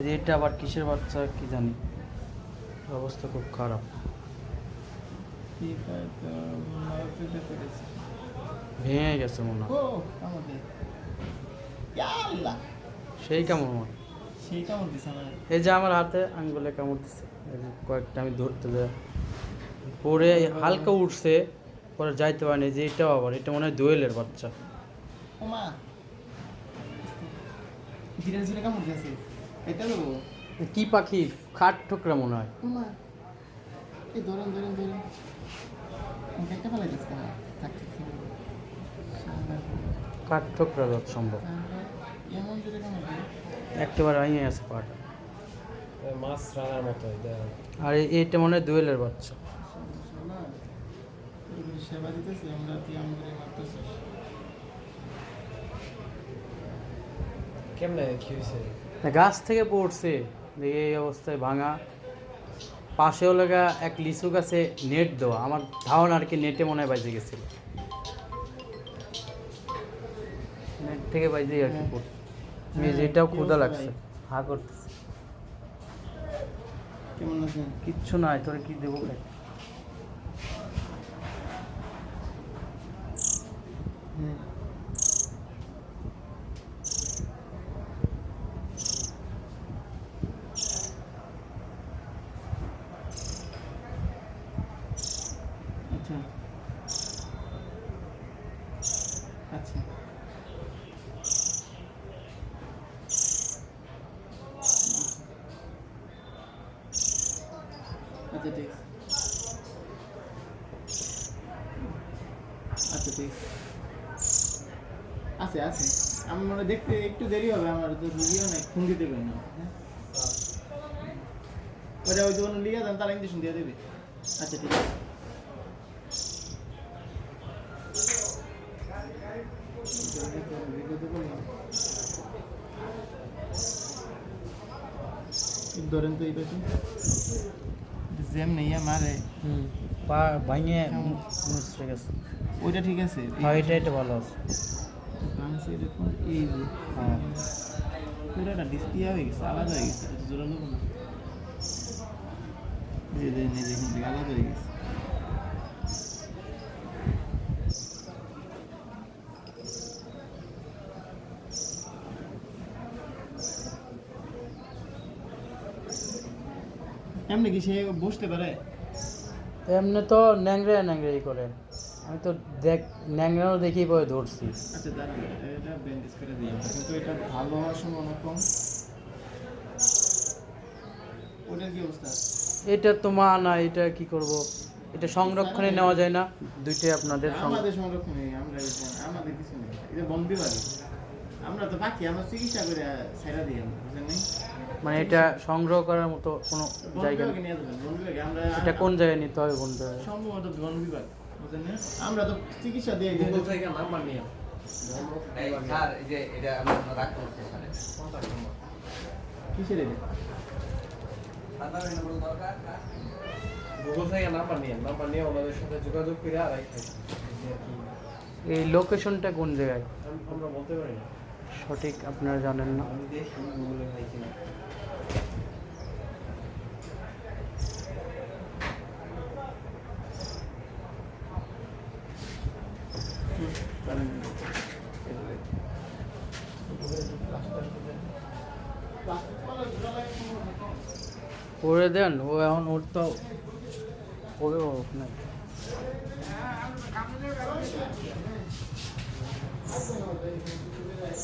যে এটা আবার কিসের বাচ্চা কি জানি? অবস্থা খুব খারাপ। ভেঙে গেছে মনে হয়। সেই কেমন মনে দিছে এই যে আমার হাতে আঙ্গুলে কামড় দিচ্ছে কয়েকটা আমি ধরতে যাই পরে হালকা উঠছে পরে যাইতে পারিনি। যে এটাও আবার এটা মনে হয় দোয়েলের বাচ্চা। ওমা। ধীরে ধীরে কেমন দিয়েছে এটা কি পাখি খাট ঠোকরা মনে হয়। এই ধরেন ধরেন ধরেন একটা কাঠ ঠোকরা যত সম্ভব? একেবারে ভেঙে গেছে পাট মাছ রানার মতো আর এইটা মনে হয় দোয়েলের বাচ্চা। সেবা দিতেছি আমরা তুই আমাদের মারতেছিস। কেমনে কি হয়েছে না, গাছ থেকে পড়ছে। দেখে এই অবস্থায় ভাঙা। পাশেও লাগা এক লিচু গাছে নেট দেওয়া। আমার ধারণা আর কি নেটে মনে হয় বাইজে গেছিল। নেট থেকে বাইজে আর কি পড়ছে। হ্যাঁ, যেটাও ক্ষুদা লাগছে। হা করতেছে। কেমন আছেন? কিচ্ছু নাই তোর কি দেবো খাই হ্যাঁ আচ্ছা আচ্ছা আচ্ছা ঠিক আছে। আছে। আছে আছে। আমি মনে দেখতে একটু দেরি হবে, আমার তো রুগীও নাই ফোন দিতে পারি না। হ্যাঁ? ওটা ওই দোকানে লিখে দেন তারা ইঞ্জেকশন দিয়ে দেবে। আচ্ছা ঠিক আছে। ধরেন তো এই পাশে। জ্যাম নেই মারে। পা ভাঙে মুছে গেছে। ওইটা ঠিক আছে। হ্যাঁ এটা এটা ভালো আছে। বাংলাদেশে এরকম এই যে হ্যাঁ। পুরোটা ডিসপ্লে হয়ে গেছে আলাদা হয়ে গেছে জোরালো না এই যে এই যে আলাদা হয়ে গেছে। এমনি কি সে বসতে পারে? এমনি তো ন্যাংরা ন্যাংরাই করে। আমি তো দেখ ন্যাংরাও দেখেই পরে ধরছি। আচ্ছা দাঁড়ান এটা ব্যান্ডেজ করে দিই কিন্তু এটা ভালো হওয়ার সম্ভাবনা কম। ওটার কি অবস্থা? এটা তো মা না এটা কি করব? এটা সংরক্ষণে নেওয়া যায় না। দুইটাই আপনাদের আমাদের সংরক্ষণে আমরা আমাদের কিছু নেই। এটা বন বিভাগে আমরা তো বাকি আমরা চিকিৎসা করে ছেড়া দিই বুঝলেন মানে এটা সংগ্রহ করার মতো কোনো জায়গা এটা কোন জায়গায় নিতে হবে বলতে হবে সম্ভবত বন বিভাগ আমরা তো চিকিৎসা দিয়ে গুগল থেকে নাম্বার নিয়ে স্যার এই যে এটা আমরা রাগ করছি এখানে কিসের এটা? সাধারণ নম্বর দরকার? গুগল থেকে নাম্বার নিয়ে নাম্বার নিয়ে ওনাদের সাথে যোগাযোগ করে আর এই লোকেশনটা কোন জায়গায়? আমরা বলতে পারি না। সঠিক আপনারা জানেন না। করে দেন ও এখন ওর তো হবে ও না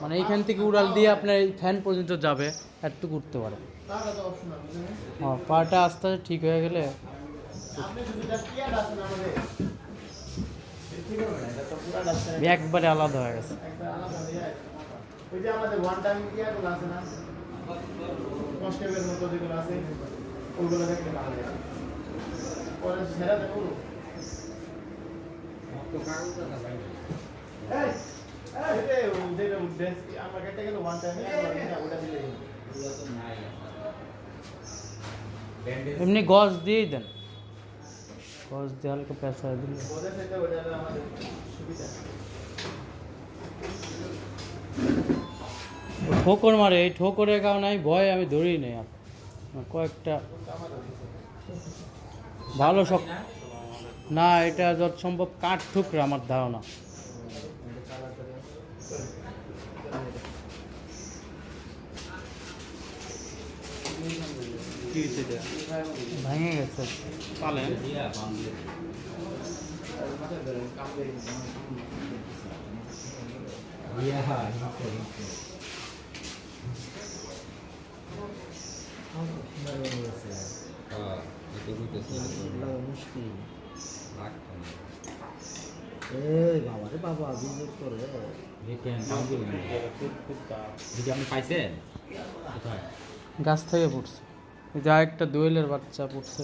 মানে এইখান থেকে উড়াল দিয়ে আপনার এই ফ্যান পর্যন্ত যাবে এতটুকু উঠতে পারে? হ্যাঁ পাটা আস্তে আস্তে ঠিক হয়ে গেলে একবারে আলাদা হয়ে গেছে এমনি গজ দিয়েই দেন। গজ দিয়ে হালকা সুবিধা ও ঠোকর মারে, এই ঠোকরের কারণে আমি ভয় আমি ধরি নেই কয়েকটা ভালো সব না, এটা যত সম্ভব কাঠ ঠুকরা, আমার ধারণা। ভেঙে গেছে পালেন এই বাবা রে বাবা বিজনেস করে আপনি পাইছেন কোথায় গাছ থেকে পড়ছে। এই যে একটা দোয়েলের বাচ্চা পড়ছে।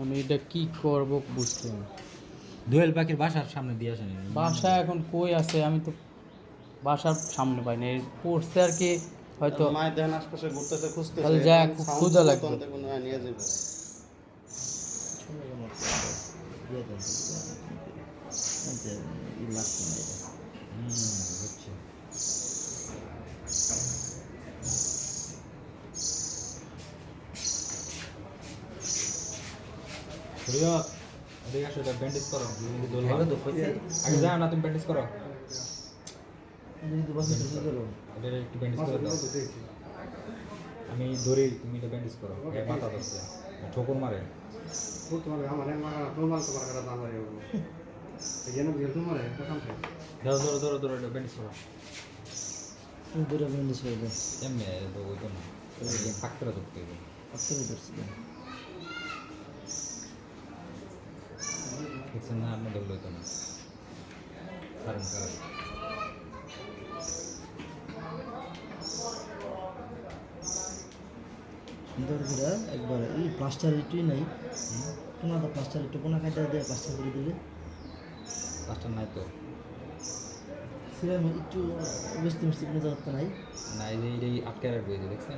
আমি এটা কি করব বুঝতে না। দোয়েল পাখির বাসার সামনে দিয়ে আসেন। বাসা এখন কই আছে আমি তো বাসার সামনে পাইনি পড়ছে আর কি হয়তো মায়ের দেখেন আশপাশে ঘুরতেছে খুঁজতেছে। তাহলে যা, খুব লাগবে। হ্যাঁ, নিয়ে যাবে। হুম বুঝছি প্রিয় ওদিকে আসো এটা ব্যান্ডেজ করো হয়। তো আগে যাও না তুমি ব্যান্ডেজ করো। করো। এটা একটু ব্যান্ডেজ করে দাও। আমি ধরি তুমি এটা ব্যান্ডেজ করো। মাথা ধরছে। ঠোকর মারে। ধরো ধরো ধরো ধরো এটা ব্যান্ডেজ করো। দূরে বন্ধু ছিল তো এমনি তো ওই তো না। ধরতে হবে আসতে ধরছিল দেখছেন না আপনি ধরলে না কারণ কারণ সুন্দর করে একবার এই প্লাস্টার ইটুই নাই। কোনো তো প্লাস্টার ইটু কোনো দিয়ে প্লাস্টার করে দিলে কাজটা নাই তো। সেরকম একটু মিষ্টি মিষ্টি কোনো নাই। না এই আটকে রাখবে দেখছেন?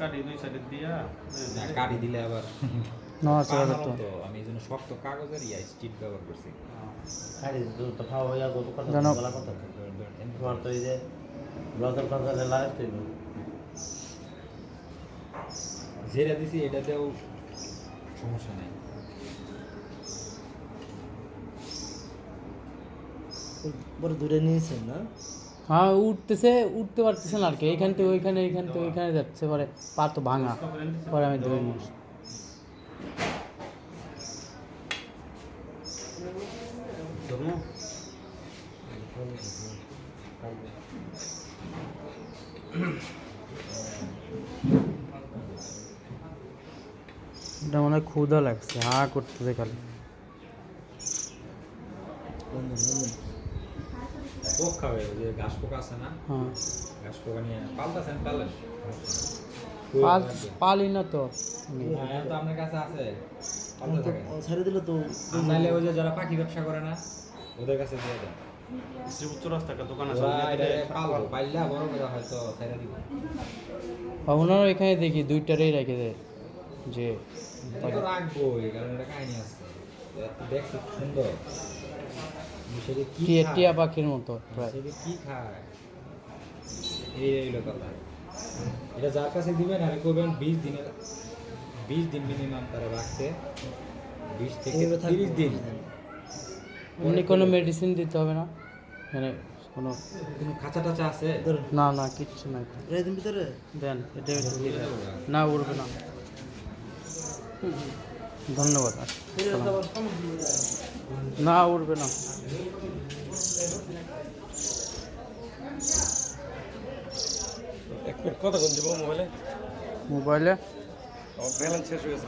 কাটি দুই সাইডে দিয়া। কাটি দিলে আবার। নড়াচড়া তো আমি এই জন্য শক্ত কাগজের ইয়া ব্যবহার করছি। আরে তো খাওয়া হইয়া গত কথা বলা কথা। ধর- ধর- এমনি তোমার তো এই যে ব্লাউজার ফ্লাউজারে লাগাতে হইব যেটা দিছি এটাতেও সমস্যা নাই। বড় দূরে নিয়েছেন না? হ্যাঁ উঠতেছে উঠতে পারতেছে না আর কি। এইখান থেকে ওইখানে এইখান থেকে ওইখানে যাচ্ছে পরে পা তো ভাঙা। পরে আমি ধরে নিয়ে আসি। এটা মনে হয় ক্ষুধা লাগছে হা করতেছে খালি। পোক খাবে যে ঘাস পোকা আছে না? হ্যাঁ। ঘাস পোকা নিয়ে পাল্টাছেন পারলেন পাল পালি না তো। হ্যাঁ তো আপনার কাছে আছে। ছেড়ে দিলে তো নাইলে ওই যে যারা পাখি ব্যবসা করে না ওদের কাছে দিয়ে দেন। এখানে দেখি দুইটারেই রেখে দেয় যে এটা তো রাখব কারণ এটা কাহিনী আছে। দেখতে সুন্দর। টিয়া টিয়া পাখির মতো কি খায়? এই কথা। এটা যার কাছে দিবেন আর করবেন বিশ দিনের বিশ দিন মিনিমাম তারা রাখতে। বিশ থেকে তিরিশ দিন। এমনি কোনো মেডিসিন দিতে হবে না। মানে কোনো কোনো খাঁচা টাচা আছে? না না কিচ্ছু নাই। তো। এই দিন ভিতরে? দেন এটা। না উঠবে না। ধন্যবাদ না উঠবে না। এক মিনিট কতক্ষণ যাব মোবাইলে? মোবাইলে? আমার ব্যালেন্স শেষ হয়ে গেছে।